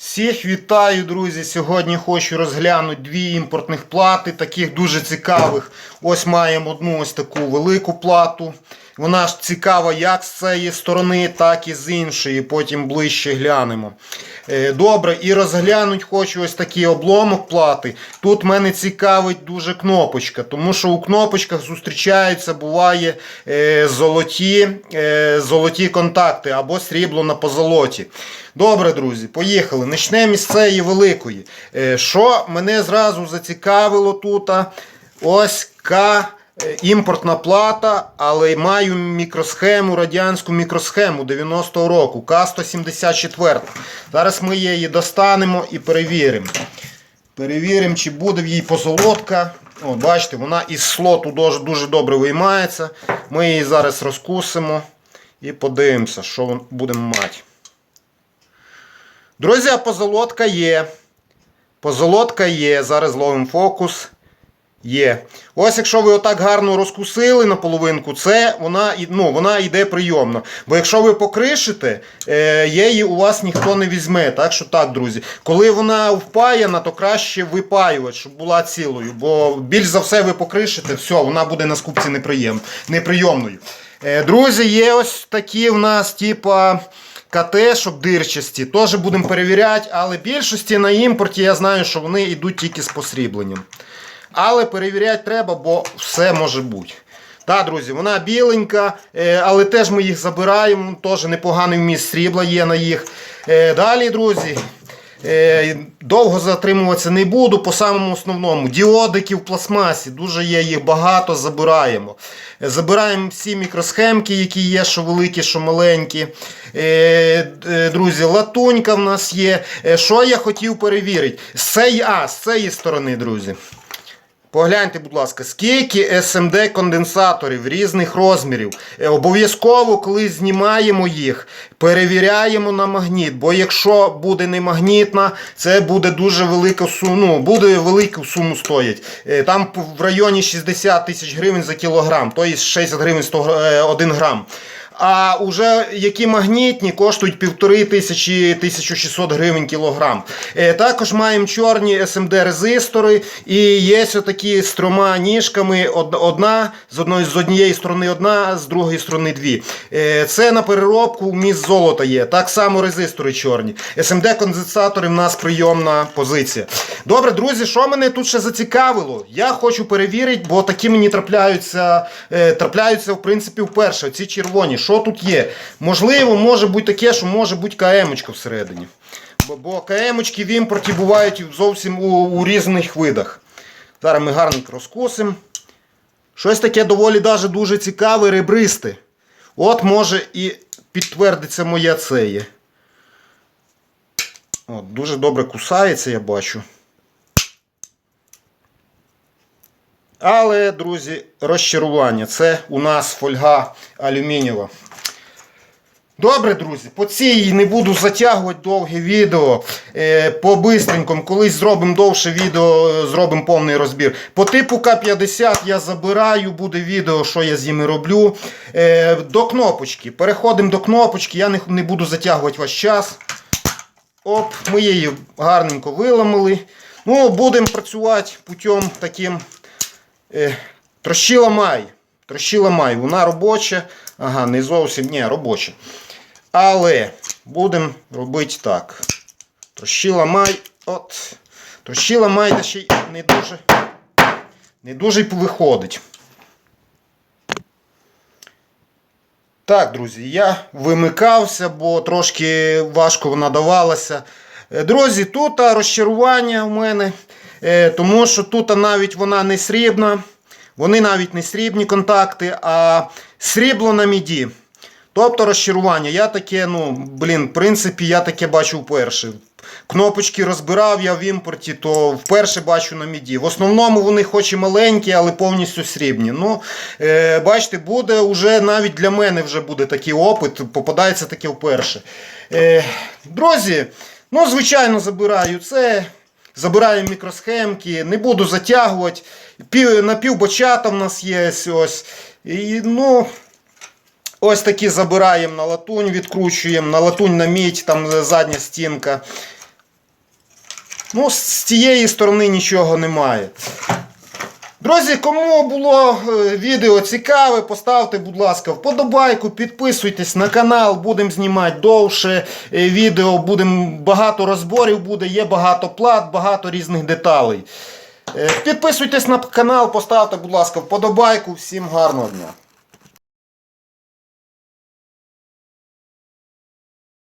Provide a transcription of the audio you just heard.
Всіх вітаю, друзі! Сьогодні хочу розглянути дві імпортних плати, таких дуже цікавих. Ось маємо одну ось таку велику плату. Вона ж цікава як з цієї сторони, так і з іншої. Потім ближче глянемо. Е, Добре, і розглянуть хочу ось такий обломок плати. Тут мене цікавить дуже кнопочка, тому що у кнопочках зустрічаються, буває е, золоті, е, золоті контакти або срібло на позолоті. Добре, друзі, поїхали. Почнемо із цієї великої. Що мене зразу зацікавило тут? Ось. Е, Імпортна плата, але маю мікросхему, радянську мікросхему 90-го року, К-174. Зараз ми її достанемо і перевіримо. Перевіримо, чи буде в їй позолотка. О, бачите, вона із слоту дуже, дуже добре виймається. Ми її зараз розкусимо і подивимося, що будемо мати. Друзі, позолотка є. Позолотка є. Зараз ловимо фокус. Є. Ось якщо ви отак гарно розкусили на половинку, це вона, ну, вона йде прийомно. Бо якщо ви покришите, е, її у вас ніхто не візьме. Так що так, друзі. Коли вона впаяна, то краще випаювати, щоб була цілою. Бо більш за все ви покришите, все, вона буде на скупці неприєм, неприйомною. Е, друзі, є ось такі в нас, типа. КТ, щоб дирчасті, теж будемо перевіряти, але більшості на імпорті я знаю, що вони йдуть тільки з посрібленням. Але перевіряти треба, бо все може бути. Так, друзі, вона біленька, е, але теж ми їх забираємо. Теж непоганий вміст срібла є на їх. Е, Далі, друзі, е, довго затримуватися не буду по самому основному. Діодики в пластмасі, дуже є їх багато, забираємо. Забираємо всі мікросхемки, які є, що великі, що маленькі. Друзі, латунька в нас є. Що я хотів перевірити? З цієї, а, з цієї сторони, друзі. Погляньте, будь ласка, скільки SMD конденсаторів різних розмірів. Е, Обов'язково, коли знімаємо їх, перевіряємо на магніт. Бо якщо буде не магнітна, це буде дуже велика сума, ну, буде велику суму стоїть. Е, Там в районі 60 тисяч гривень за кілограм, тобто 60 гривень 101 грам. А вже які магнітні коштують півтори тисячі 1600 гривень кілограм. Е, також маємо чорні SMD резистори і є такі з трьома ніжками. Одна з одної з однієї сторони одна, з другої сторони дві. Е, це на переробку вміст золота є. Так само резистори чорні. SMD конденсатори в нас прийомна позиція. Добре, друзі, що мене тут ще зацікавило? Я хочу перевірити, бо такі мені трапляються, е, трапляються в принципі вперше. Ці червоні. Що тут є? Можливо, може бути таке, що може бути КМ-очка всередині. Бо, КМ-очки в імпорті бувають зовсім у, у різних видах. Зараз ми гарненько розкосимо. Щось таке доволі даже дуже цікаве, ребристе. От може і підтвердиться моє цеє. От, дуже добре кусається, я бачу. Але, друзі, розчарування. Це у нас фольга алюмінієва. Добре, друзі, по цій не буду затягувати довге відео. Е, по бистренькому, колись зробимо довше відео, е, зробимо повний розбір. По типу К50 я забираю, буде відео, що я з ними роблю. Е, до кнопочки. Переходимо до кнопочки, я не, не буду затягувати ваш час. Оп, ми її гарненько виламали. Ну, будемо працювати путем таким. Е, трощила май. Трощила май. Вона робоча. Ага, не зовсім, ні, робоча. Але будемо робити так. Трощила май. От. Трощила май та ще й не дуже. Не дуже й виходить. Так, друзі, я вимикався, бо трошки важко вона давалася. Е, Друзі, тут розчарування у мене, тому що тут навіть вона не срібна. Вони навіть не срібні контакти, а срібло на міді. Тобто розчарування. Я таке, ну, блін, в принципі, я таке бачу вперше. Кнопочки розбирав я в імпорті, то вперше бачу на міді. В основному вони хоч і маленькі, але повністю срібні. Ну, е, бачите, буде вже навіть для мене вже буде такий опит, попадається таке вперше. Е, друзі, ну, звичайно, забираю це. Забираю мікросхемки, не буду затягувати. Пів, напівбочата в нас є ось. І, ну, Ось такі забираємо на латунь, відкручуємо, на латунь на мідь, там задня стінка. Ну, з цієї сторони нічого немає. Друзі, кому було е, відео цікаве, поставте, будь ласка, вподобайку, підписуйтесь на канал, будемо знімати довше е, відео, будем, багато розборів буде, є багато плат, багато різних деталей. Е, Підписуйтесь на канал, поставте, будь ласка, вподобайку. Всім гарного дня!